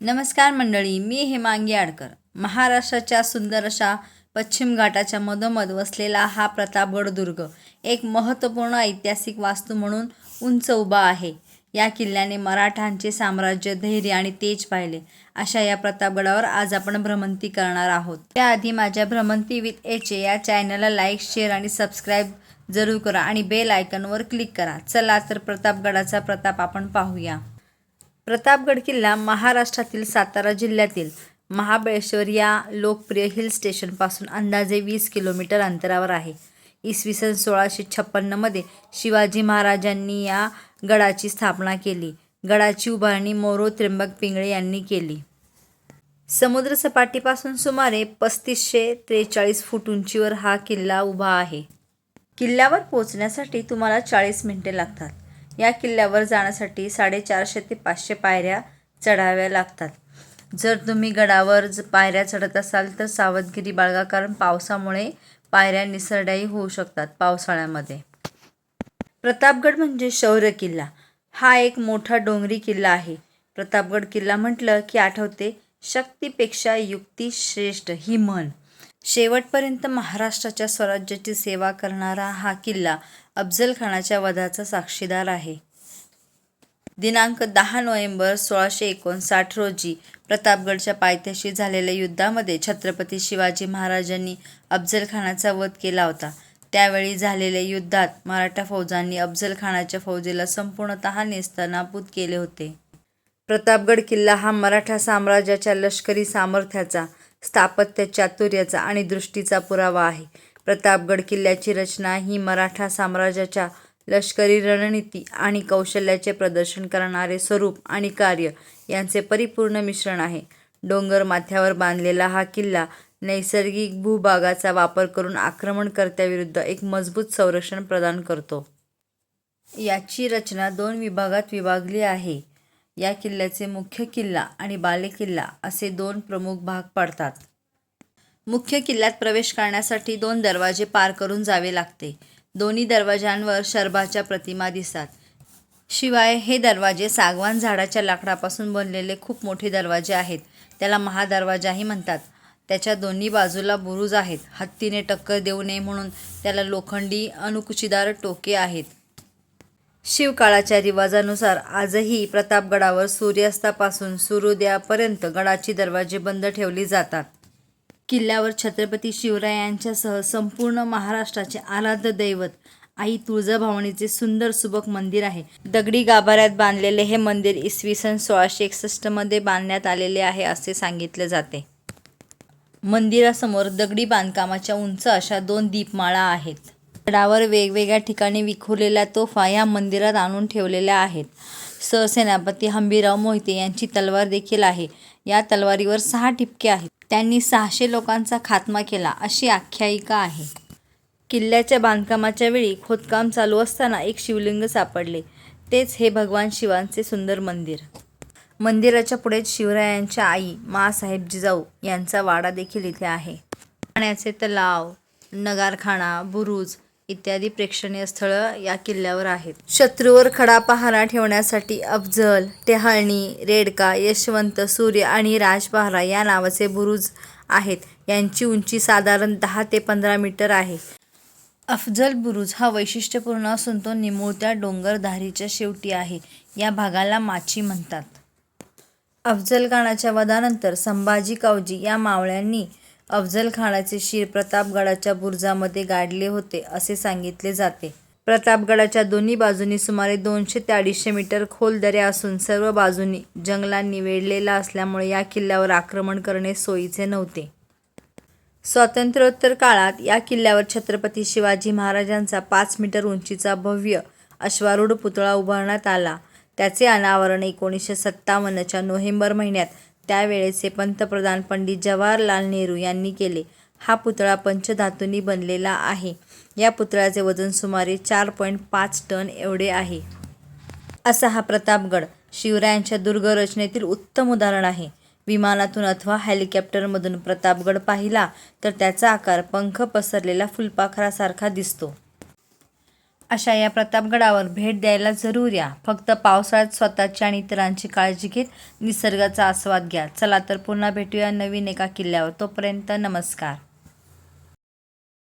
नमस्कार मंडळी मी हेमांगी आडकर महाराष्ट्राच्या सुंदर अशा पश्चिम घाटाच्या मधोमध वसलेला हा प्रतापगड दुर्ग एक महत्त्वपूर्ण ऐतिहासिक वास्तू म्हणून उंच उभा आहे. या किल्ल्याने मराठांचे साम्राज्य धैर्य आणि तेज पाहिले. अशा या प्रतापगडावर आज आपण भ्रमंती करणार आहोत. त्याआधी माझ्या भ्रमंती विथ एचे या चॅनलला लाईक शेअर आणि सबस्क्राईब जरूर करा आणि बेल आयकनवर क्लिक करा. चला तर प्रतापगडाचा प्रताप आपण पाहूया. प्रतापगड किल्ला महाराष्ट्रातील सातारा जिल्ह्यातील महाबळेश्वर या लोकप्रिय हिल स्टेशनपासून अंदाजे वीस किलोमीटर अंतरावर आहे. इसवी सन सोळाशे छप्पन्नमध्ये शिवाजी महाराजांनी या गडाची स्थापना केली. गडाची उभारणी मोरो त्र्यंबक पिंगळे यांनी केली. समुद्रसपाटीपासून सुमारे पस्तीसशे त्रेचाळीस फूट उंचीवर हा किल्ला उभा आहे. किल्ल्यावर पोहोचण्यासाठी तुम्हाला चाळीस मिनिटे लागतात. या किल्ल्यावर जाण्यासाठी साडेचारशे ते पाचशे पायऱ्या चढाव्या लागतात. जर तुम्ही गडावर ज पायऱ्या चढत असाल तर सावधगिरी बाळगा कारण पावसामुळे पायऱ्या निसरड्याही होऊ शकतात पावसाळ्यामध्ये. प्रतापगड म्हणजे शौर्य किल्ला. हा एक मोठा डोंगरी किल्ला आहे. प्रतापगड किल्ला म्हटलं की आठवते शक्तीपेक्षा युक्ती श्रेष्ठ ही म्हण शेवटपर्यंत महाराष्ट्राच्या स्वराज्याची सेवा करणारा हा किल्ला अफजल खानाच्या वधाचा साक्षीदार आहे. दिनांक दहा नोव्हेंबर सोळाशे एकोणसाठ रोजी प्रतापगडच्या पायथ्याशी झालेल्या युद्धामध्ये छत्रपती शिवाजी महाराजांनी अफजल खानाचा वध केला होता. त्यावेळी झालेल्या युद्धात मराठा फौजांनी अफजल खानाच्या फौजेला संपूर्णतः नेस्तनाबूत केले होते. प्रतापगड किल्ला हा मराठा साम्राज्याच्या लष्करी सामर्थ्याचा स्थापत्य चातुर्याचा आणि दृष्टीचा पुरावा आहे. प्रतापगड किल्ल्याची रचना ही मराठा साम्राज्याच्या लष्करी रणनीती आणि कौशल्याचे प्रदर्शन करणारे स्वरूप आणि कार्य यांचे परिपूर्ण मिश्रण आहे. डोंगर माथ्यावर बांधलेला हा किल्ला नैसर्गिक भूभागाचा वापर करून आक्रमणकर्त्याविरुद्ध एक मजबूत संरक्षण प्रदान करतो. याची रचना दोन विभागात विभागली आहे. या किल्ल्याचे मुख्य किल्ला आणि बालेकिल्ला असे दोन प्रमुख भाग पडतात. मुख्य किल्ल्यात प्रवेश करण्यासाठी दोन दरवाजे पार करून जावे लागते. दोन्ही दरवाजांवर शर्भाच्या प्रतिमा दिसतात. शिवाय हे दरवाजे सागवान झाडाच्या लाकडापासून बनलेले खूप मोठे दरवाजे आहेत. त्याला महादरवाजाही म्हणतात. त्याच्या दोन्ही बाजूला बुरुज आहेत. हत्तीने टक्कर देऊ नये म्हणून त्याला लोखंडी अनुकुचीदार टोके आहेत. शिवकाळाच्या रिवाजानुसार आजही प्रतापगडावर सूर्यास्तापासून सूर्योदयापर्यंत गडाची दरवाजे बंद ठेवली जातात. किल्ल्यावर छत्रपती शिवरायांच्यासह संपूर्ण महाराष्ट्राचे आराध्य दैवत. आई तुळजाभवानीचे सुंदर सुबक मंदिर आहे. दगडी गाभाऱ्यात बांधलेले हे मंदिर इसवी सन सोळाशे एकसष्टमध्ये बांधण्यात आलेले आहे असे सांगितले जाते. मंदिरासमोर दगडी बांधकामाच्या उंच अशा दोन दीपमाळा आहेत. गडावर वेगवेगळ्या ठिकाणी विखुरलेल्या तोफा या मंदिरात आणून ठेवलेल्या आहेत. सरसेनापती हंबीराव मोहिते यांची तलवार देखील आहे. या तलवारीवर सहा ठिपके आहेत. त्यांनी सहाशे लोकांचा खात्मा केला अशी आख्यायिका आहे. किल्ल्याच्या बांधकामाच्या वेळी खोदकाम चालू असताना एक शिवलिंग सापडले. तेच हे भगवान शिवांचे सुंदर मंदिर. मंदिराच्या पुढेच शिवरायांच्या आई मासाहेब जिजाऊ यांचा वाडा देखील इथे आहे. पाण्याचे तलाव नगारखाना बुरुज इत्यादी प्रेक्षणीय स्थळं या किल्ल्यावर आहेत. शत्रूवर खडा पहारा ठेवण्यासाठी अफजल टेहाळणी रेडका यशवंत सूर्य आणि राजपहारा या नावाचे बुरुज आहेत. यांची उंची साधारण दहा ते पंधरा मीटर आहे. अफजल बुरुज हा वैशिष्ट्यपूर्ण असून तो निमुळत्या डोंगरधारीच्या शेवटी आहे. या भागाला माची म्हणतात. अफजल खानाच्या वधानंतर संभाजी कावजी या मावळ्यांनी अफजल खानाचे शिर प्रतापगडाच्या बुरुजामध्ये गाडले होते असे सांगितले जाते. प्रतापगडाच्या दोन्ही बाजूंनी सुमारे दोनशे ते अडीचशे मीटर खोल दऱ्या असून सर्व बाजूंनी जंगलांनी वेढलेला असल्यामुळे या किल्ल्यावर आक्रमण करणे सोयीचे नव्हते. स्वातंत्र्योत्तर काळात या किल्ल्यावर छत्रपती शिवाजी महाराजांचा पाच मीटर उंचीचा भव्य अश्वारूढ पुतळा उभारण्यात आला. त्याचे अनावरण एकोणीसशे सत्तावन्नच्या नोव्हेंबर महिन्यात त्यावेळेचे पंतप्रधान पंडित जवाहरलाल नेहरू यांनी केले. हा पुतळा पंचधातूंनी बनलेला आहे. या पुतळ्याचे वजन सुमारे चार पॉईंट पाच टन एवढे आहे. असा हा प्रतापगड शिवरायांच्या दुर्गरचनेतील उत्तम उदाहरण आहे. विमानातून अथवा हेलिकॉप्टरमधून प्रतापगड पाहिला तर त्याचा आकार पंख पसरलेला फुलपाखरासारखा दिसतो. अशा या प्रतापगडावर भेट द्यायला जरूर या. फक्त पावसाळ्यात स्वतःची आणि इतरांची काळजी घेत निसर्गाचा आस्वाद घ्या. चला तर पुन्हा भेटूया नवीन एका किल्ल्यावर. तोपर्यंत नमस्कार.